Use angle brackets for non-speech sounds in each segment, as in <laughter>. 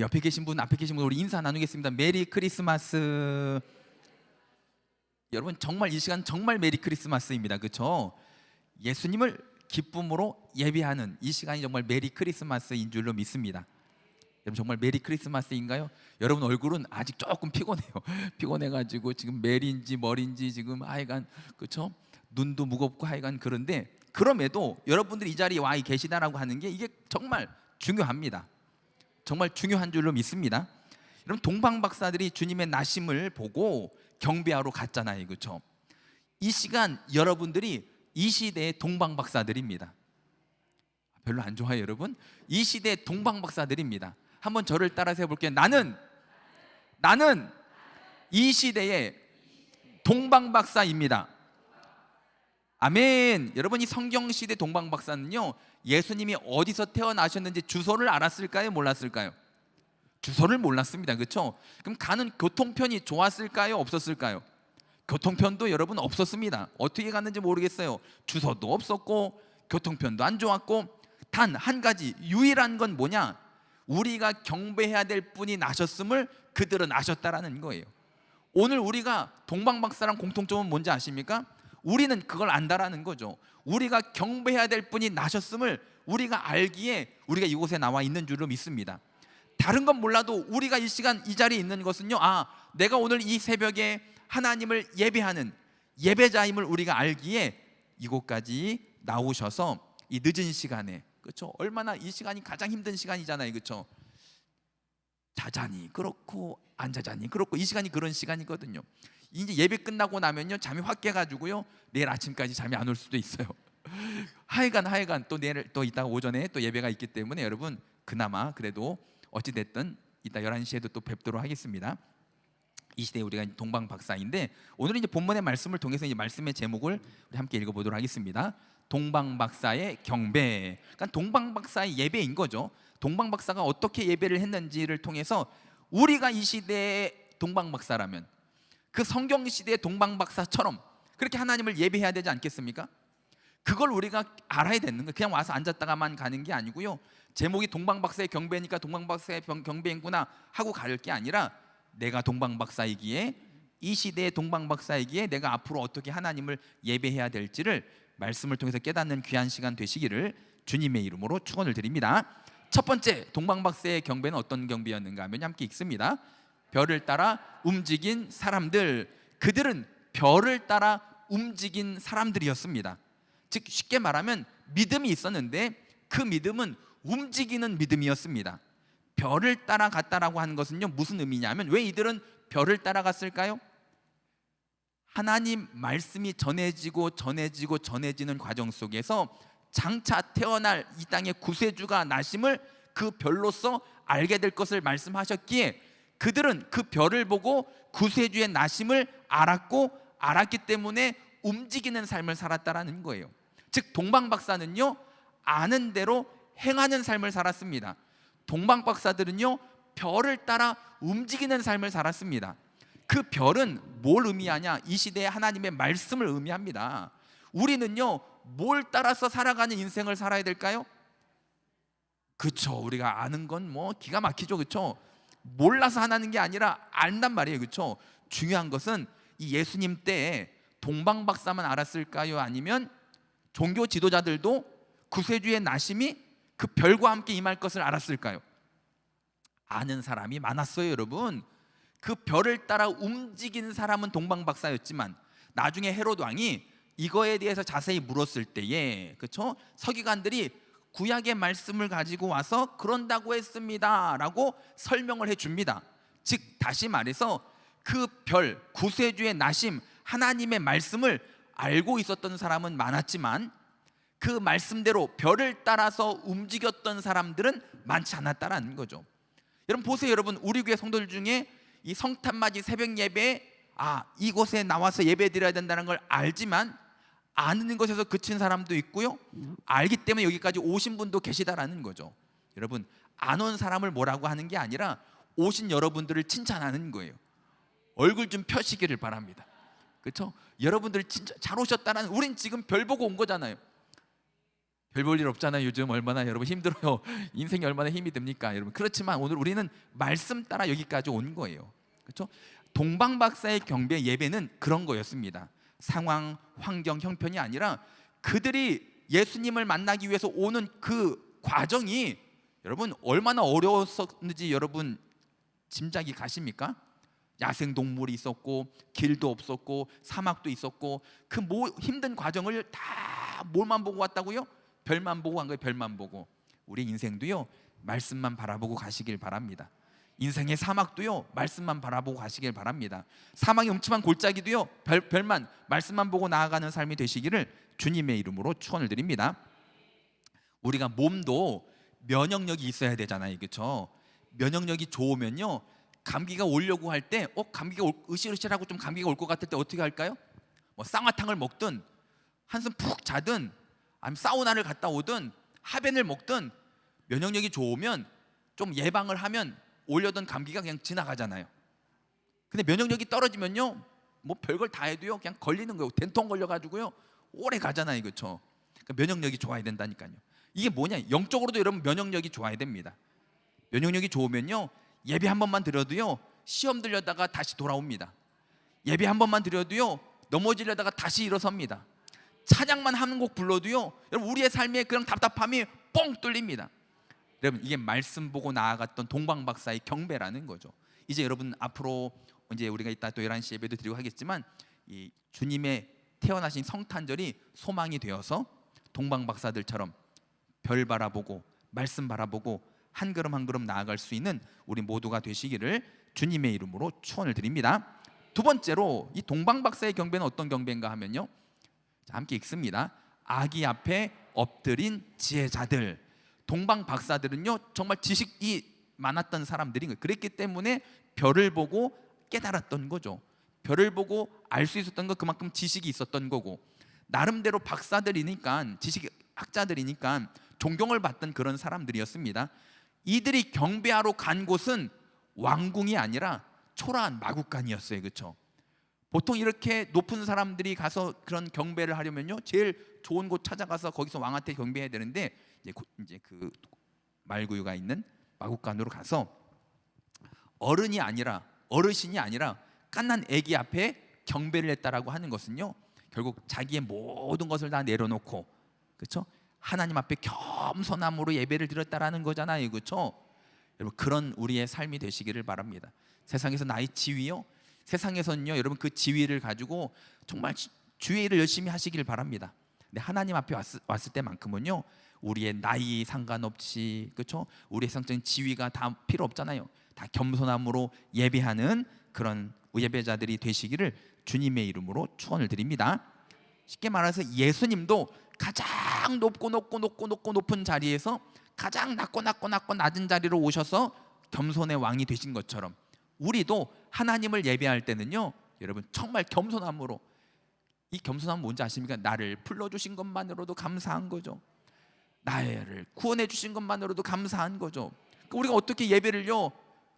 옆에 계신 분, 앞에 계신 분 우리 인사 나누겠습니다. 메리 크리스마스. 여러분 정말 이 시간 정말 메리 크리스마스입니다. 그렇죠? 예수님을 기쁨으로 예배하는 이 시간이 정말 메리 크리스마스인 줄로 믿습니다. 여러분 정말 메리 크리스마스인가요? 여러분 얼굴은 아직 조금 피곤해요. <laughs> 피곤해가지고 지금 메리인지 머리인지 지금 하여간 그렇죠? 눈도 무겁고 하여간 그런데 그럼에도 여러분들이 이 자리에 와 계시다라고 하는 게 이게 정말 중요합니다. 정말 중요한 줄로 믿습니다. 여러분 동방 박사들이 주님의 나심을 보고 경배하러 갔잖아요, 그렇죠? 이 시간 여러분들이 이 시대의 동방 박사들입니다. 별로 안 좋아요, 여러분. 이 시대의 동방 박사들입니다. 한번 저를 따라서 해볼게요. 나는 나는 이 시대의 동방 박사입니다. 아멘. 여러분 이 성경 시대 동방 박사는요 예수님이 어디서 태어나셨는지 주소를 알았을까요? 몰랐을까요? 주소를 몰랐습니다. 그렇죠? 그럼 가는 교통편이 좋았을까요? 없었을까요? 교통편도 여러분 없었습니다. 어떻게 갔는지 모르겠어요. 주소도 없었고 교통편도 안 좋았고 단 한 가지 유일한 건 뭐냐? 우리가 경배해야 될 분이 나셨음을 그들은 아셨다라는 거예요. 오늘 우리가 동방 박사랑 공통점은 뭔지 아십니까? 우리는 그걸 안다라는 거죠. 우리가 경배해야 될 분이 나셨음을 우리가 알기에 우리가 이곳에 나와 있는 줄로 믿습니다. 다른 건 몰라도 우리가 이 시간 이 자리에 있는 것은요. 아, 내가 오늘 이 새벽에 하나님을 예배하는 예배자임을 우리가 알기에 이곳까지 나오셔서 이 늦은 시간에 그렇죠? 얼마나 이 시간이 가장 힘든 시간이잖아요. 그렇죠? 자자니 그렇고 안 자자니 그렇고 이 시간이 그런 시간이거든요. 이제 예배 끝나고 나면요 잠이 확 깨가지고요 내일 아침까지 잠이 안 올 수도 있어요. <laughs> 하여간 하여간 또 내일 또 이따 오전에 또 예배가 있기 때문에 여러분 그나마 그래도 어찌 됐든 이따 11시에도 또 뵙도록 하겠습니다. 이 시대에 우리가 동방 박사인데 오늘은 이제 본문의 말씀을 통해서 이제 말씀의 제목을 우리 함께 읽어 보도록 하겠습니다. 동방 박사의 경배. 그러니까 동방 박사의 예배인 거죠. 동방 박사가 어떻게 예배를 했는지를 통해서 우리가 이 시대의 동방 박사라면 그 성경 시대의 동방 박사처럼 그렇게 하나님을 예배해야 되지 않겠습니까? 그걸 우리가 알아야 되는 거. 그냥 와서 앉았다가만 가는 게 아니고요. 제목이 동방 박사의 경배니까 동방 박사의 병- 경배인구나 하고 갈 게 아니라 내가 동방 박사이기에 이 시대의 동방 박사이기에 내가 앞으로 어떻게 하나님을 예배해야 될지를 말씀을 통해서 깨닫는 귀한 시간 되시기를 주님의 이름으로 축원을 드립니다. 첫 번째 동방 박사의 경배는 어떤 경배였는가 하면 함께 읽습니다. 별을 따라 움직인 사람들 그들은 별을 따라 움직인 사람들이었습니다. 즉 쉽게 말하면 믿음이 있었는데 그 믿음은 움직이는 믿음이었습니다. 별을 따라갔다라고 하는 것은요 무슨 의미냐면 왜 이들은 별을 따라갔을까요? 하나님 말씀이 전해지고 전해지고 전해지는 과정 속에서 장차 태어날 이 땅의 구세주가 나심을 그 별로서 알게 될 것을 말씀하셨기에 그들은 그 별을 보고 구세주의 나심을 알았고 알았기 때문에 움직이는 삶을 살았다라는 거예요. 즉 동방 박사는요 아는 대로 행하는 삶을 살았습니다. 동방 박사들은요 별을 따라 움직이는 삶을 살았습니다. 그 별은 뭘 의미하냐? 이 시대에 하나님의 말씀을 의미합니다. 우리는요 뭘 따라서 살아가는 인생을 살아야 될까요? 그쵸 우리가 아는 건 뭐 기가 막히죠 그쵸 몰라서 하나는 게 아니라 안단 말이에요. 그쵸? 중요한 것은 이 예수님 때에 동방 박사만 알았을까요? 아니면 종교 지도자들도 구세주의 나심이 그 별과 함께 임할 것을 알았을까요? 아는 사람이 많았어요 여러분. 그 별을 따라 움직이는 사람은 동방 박사였지만 나중에 헤롯 왕이 이거에 대해서 자세히 물었을 때에 그렇죠 서기관들이 구약의 말씀을 가지고 와서 그런다고 했습니다 라고 설명을 해 줍니다. 즉 다시 말해서 그 별 구세주의 나심 하나님의 말씀을 알고 있었던 사람은 많았지만 그 말씀대로 별을 따라서 움직였던 사람들은 많지 않았다라는 거죠. 여러분 보세요, 여러분 우리 교회 성도들 중에 이 성탄맞이 새벽 예배에 아 이곳에 나와서 예배 드려야 된다는 걸 알지만 아는 것에서 그친 사람도 있고요. 알기 때문에 여기까지 오신 분도 계시다라는 거죠. 여러분 안 온 사람을 뭐라고 하는 게 아니라 오신 여러분들을 칭찬하는 거예요. 얼굴 좀 펴시기를 바랍니다. 그렇죠? 여러분들 진짜 잘 오셨다는 우린 지금 별 보고 온 거잖아요. 별 볼 일 없잖아요. 요즘 얼마나 여러분 힘들어요. <laughs> 인생이 얼마나 힘이 듭니까, 여러분? 그렇지만 오늘 우리는 말씀 따라 여기까지 온 거예요. 그렇죠? 동방 박사의 경배 예배는 그런 거였습니다. 상황, 환경, 형편이 아니라 그들이 예수님을 만나기 위해서 오는 그 과정이 여러분 얼마나 어려웠었는지 여러분 짐작이 가십니까? 야생 동물이 있었고 길도 없었고 사막도 있었고 그뭐 힘든 과정을 다 뭘만 보고 왔다고요? 별만 보고 간 거예요. 별만 보고. 우리 인생도요. 말씀만 바라보고 가시길 바랍니다. 인생의 사막도요. 말씀만 바라보고 가시길 바랍니다. 사막의 음침한 골짜기도요. 별, 별만 말씀만 보고 나아가는 삶이 되시기를 주님의 이름으로 축원을 드립니다. 우리가 몸도 면역력이 있어야 되잖아요. 그렇죠? 면역력이 좋으면요. 감기가 오려고 할 때 어, 감기가 올, 으실으실하고 좀 감기가 올 것 같을 때 어떻게 할까요? 뭐 쌍화탕을 먹든 한숨 푹 자든 아니면 사우나를 갔다 오든 하벤을 먹든 면역력이 좋으면 좀 예방을 하면 올려던 감기가 그냥 지나가잖아요. 근데 면역력이 떨어지면요, 뭐 별걸 다 해도요, 그냥 걸리는 거예요. 된통 걸려가지고요, 오래 가잖아요, 그렇죠? 그러니까 면역력이 좋아야 된다니까요. 이게 뭐냐? 영적으로도 여러분 면역력이 좋아야 됩니다. 면역력이 좋으면요, 예배 한 번만 드려도요, 시험 들려다가 다시 돌아옵니다. 예배 한 번만 드려도요, 넘어지려다가 다시 일어섭니다. 찬양만 한 곡 불러도요, 여러분 우리의 삶에 그런 답답함이 뻥 뚫립니다. 여러분 이게 말씀 보고 나아갔던 동방 박사의 경배라는 거죠. 이제 여러분 앞으로 이제 우리가 이따 또 11시 예배도 드리고 하겠지만 이 주님의 태어나신 성탄절이 소망이 되어서 동방 박사들처럼 별 바라보고 말씀 바라보고 한 걸음 한 걸음 나아갈 수 있는 우리 모두가 되시기를 주님의 이름으로 축원을 드립니다. 두 번째로 이 동방 박사의 경배는 어떤 경배인가 하면요. 자, 함께 읽습니다. 아기 앞에 엎드린 지혜자들. 동방 박사들은요 정말 지식이 많았던 사람들인 거예요. 그랬기 때문에 별을 보고 깨달았던 거죠. 별을 보고 알 수 있었던 거 그만큼 지식이 있었던 거고 나름대로 박사들이니까 지식 학자들이니까 존경을 받던 그런 사람들이었습니다. 이들이 경배하러 간 곳은 왕궁이 아니라 초라한 마국간이었어요. 그렇죠? 보통 이렇게 높은 사람들이 가서 그런 경배를 하려면요 제일 좋은 곳 찾아가서 거기서 왕한테 경배해야 되는데 이제, 고- 이제 그 말구유가 있는 마국간으로 가서 어른이 아니라 어르신이 아니라 깐난 아기 앞에 경배를 했다라고 하는 것은요 결국 자기의 모든 것을 다 내려놓고 그렇죠 하나님 앞에 겸손함으로 예배를 드렸다라는 거잖아요 그렇죠 여러분 그런 우리의 삶이 되시기를 바랍니다. 세상에서 나의 지위요 세상에서는요 여러분 그 지위를 가지고 정말 지- 주의 일을 열심히 하시길 바랍니다. 근데 하나님 앞에 왔을, 왔을 때만큼은요 우리의 나이 상관없이 그렇죠 우리의 성적인 지위가 다 필요 없잖아요. 다 겸손함으로 예배하는 그런 예배자들이 되시기를 주님의 이름으로 축원을 드립니다. 쉽게 말해서 예수님도 가장 높고 높고 높고 높고 높은 자리에서 가장 낮고 낮고 낮고 낮은 자리로 오셔서 겸손의 왕이 되신 것처럼 우리도 하나님을 예배할 때는요 여러분 정말 겸손함으로 이 겸손함 뭔지 아십니까? 나를 불러주신 것만으로도 감사한 거죠 나를 구원해 주신 것만으로도 감사한 거죠 그러니까 우리가 어떻게 예배를요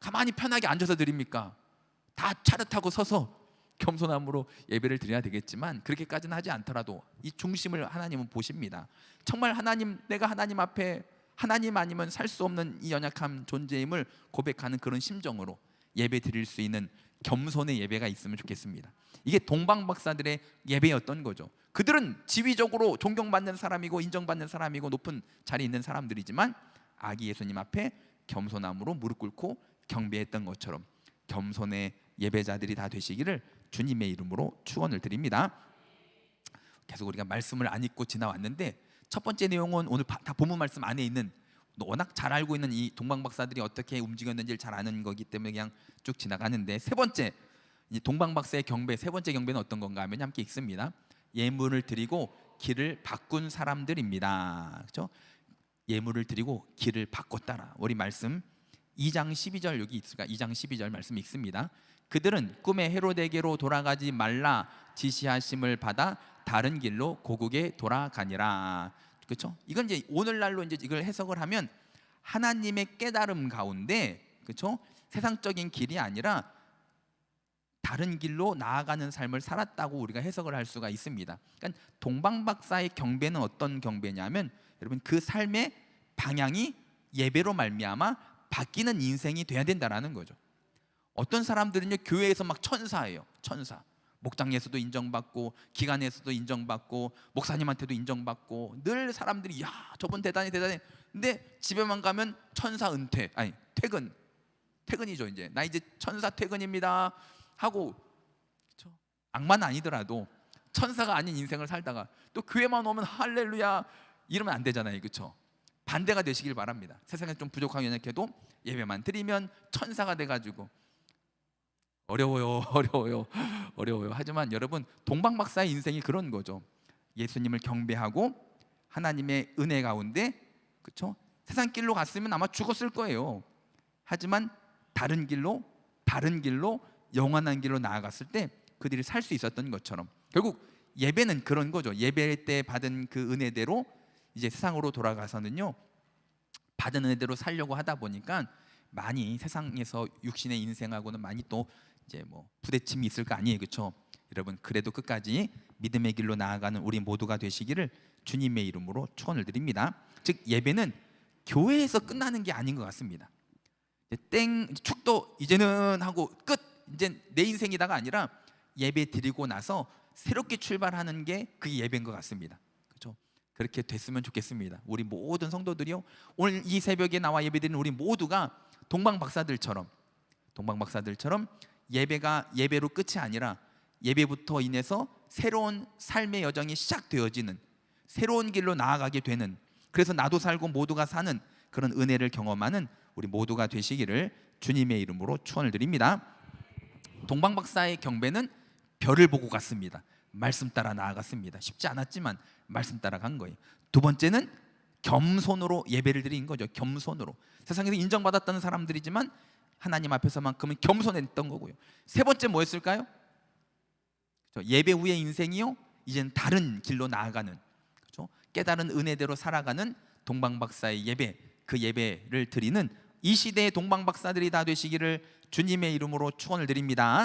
가만히 편하게 앉아서 드립니까? 다 차렷하고 서서 겸손함으로 예배를 드려야 되겠지만 그렇게까지는 하지 않더라도 이 중심을 하나님은 보십니다. 정말 하나님 내가 하나님 앞에 하나님 아니면 살 수 없는 이 연약한 존재임을 고백하는 그런 심정으로 예배 드릴 수 있는 겸손의 예배가 있으면 좋겠습니다. 이게 동방 박사들의 예배였던 거죠. 그들은 지위적으로 존경받는 사람이고 인정받는 사람이고 높은 자리에 있는 사람들이지만 아기 예수님 앞에 겸손함으로 무릎 꿇고 경배했던 것처럼 겸손의 예배자들이 다 되시기를 주님의 이름으로 축원을 드립니다. 계속 우리가 말씀을 안 읽고 지나왔는데 첫 번째 내용은 오늘 바- 다 본문 말씀 안에 있는 워낙 잘 알고 있는 이 동방 박사들이 어떻게 움직였는지를 잘 아는 거기 때문에 그냥 쭉 지나가는데 세 번째 이 동방 박사의 경배 세 번째 경배는 어떤 건가 하면 함께 읽습니다. 예물을 드리고 길을 바꾼 사람들입니다. 그렇죠? 예물을 드리고 길을 바꿨다라. 우리 말씀 2장 12절 여기 있을까? 2장 12절 말씀 읽습니다. 그들은 꿈의 헤로데게로 돌아가지 말라 지시하심을 받아 다른 길로 고국에 돌아가니라. 그렇죠? 이건 이제 오늘날로 이제 이걸 해석을 하면 하나님의 깨달음 가운데 그렇죠? 세상적인 길이 아니라 다른 길로 나아가는 삶을 살았다고 우리가 해석을 할 수가 있습니다. 그러니까 동방 박사의 경배는 어떤 경배냐면 여러분 그 삶의 방향이 예배로 말미암아 바뀌는 인생이 돼야 된다라는 거죠. 어떤 사람들은요 교회에서 막 천사예요. 천사. 목장에서도 인정받고 기관에서도 인정받고 목사님한테도 인정받고 늘 사람들이 야 저분 대단히 대단해. 근데 집에만 가면 천사 은퇴 아니 퇴근. 퇴근이죠 이제 나 이제 천사 퇴근입니다. 하고 그쵸? 악마는 아니더라도 천사가 아닌 인생을 살다가 또 교회만 오면 할렐루야. 이러면 안 되잖아요 그렇죠 반대가 되시길 바랍니다. 세상에 좀 부족하게 연약해도 예배만 드리면 천사가 돼가지고 어려워요 <laughs> 어려워요 어려워요 하지만 여러분 동방 박사의 인생이 그런 거죠 예수님을 경배하고 하나님의 은혜 가운데 그렇죠 세상 길로 갔으면 아마 죽었을 거예요 하지만 다른 길로 바른 길로 영원한 길로 나아갔을 때 그들이 살 수 있었던 것처럼 결국 예배는 그런 거죠. 예배 때 받은 그 은혜대로 이제 세상으로 돌아가서는요. 받은 은혜대로 살려고 하다 보니까 많이 세상에서 육신의 인생하고는 많이 또 이제 뭐 부대침이 있을 거 아니에요. 그렇죠? 여러분 그래도 끝까지 믿음의 길로 나아가는 우리 모두가 되시기를 주님의 이름으로 축원을 드립니다. 즉 예배는 교회에서 끝나는 게 아닌 것 같습니다. 땡 축도 이제는 하고 끝 이제 내 인생이다가 아니라 예배 드리고 나서 새롭게 출발하는 게 그게 예배인 것 같습니다. 그렇죠? 그렇게 됐으면 좋겠습니다. 우리 모든 성도들이요 오늘 이 새벽에 나와 예배드리는 우리 모두가 동방 박사들처럼 동방 박사들처럼 예배가 예배로 끝이 아니라 예배부터 인해서 새로운 삶의 여정이 시작되어지는 새로운 길로 나아가게 되는 그래서 나도 살고 모두가 사는 그런 은혜를 경험하는 우리 모두가 되시기를 주님의 이름으로 축원을 드립니다. 동방 박사의 경배는 별을 보고 갔습니다. 말씀 따라 나아갔습니다. 쉽지 않았지만 말씀 따라 간 거예요. 두 번째는 겸손으로 예배를 드린 거죠. 겸손으로 세상에서 인정받았다는 사람들이지만 하나님 앞에서만큼은 겸손했던 거고요. 세 번째 뭐였을까요? 그렇죠? 예배 후의 인생이요. 이제는 다른 길로 나아가는 그렇죠? 깨달은 은혜대로 살아가는 동방 박사의 예배 그 예배를 드리는 이 시대의 동방 박사들이 다 되시기를 주님의 이름으로 축원을 드립니다.